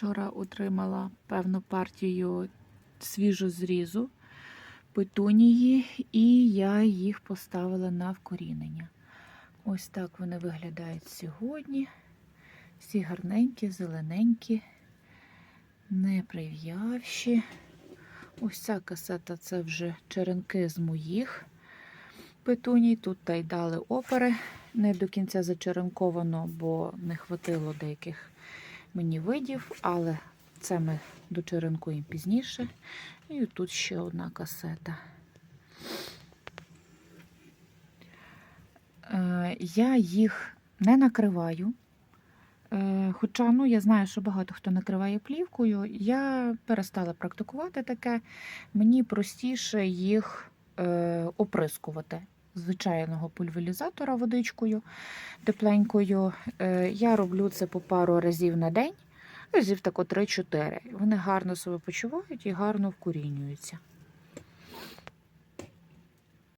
Вчора отримала певну партію свіжу зрізу петунії, і я їх поставила на вкорінення. Ось так вони виглядають сьогодні. Всі гарненькі, зелененькі, не прив'явші. Ось ця касета це вже черенки з моїх петуній. Тут та й дали опери. Не до кінця зачеренковано, бо не хватило деяких мені видів, але це ми дочеренкуємо пізніше. І тут ще одна касета. Е, Я їх не накриваю. Е, Хоча ну, я знаю, що багато хто накриває плівкою. Я перестала практикувати таке. Мені простіше їх е, оприскувати звичайного пульверізатора водичкою тепленькою. Е, Я роблю це по пару разів на день, разів так 3-4. Вони гарно себе почувають і гарно вкорінюються.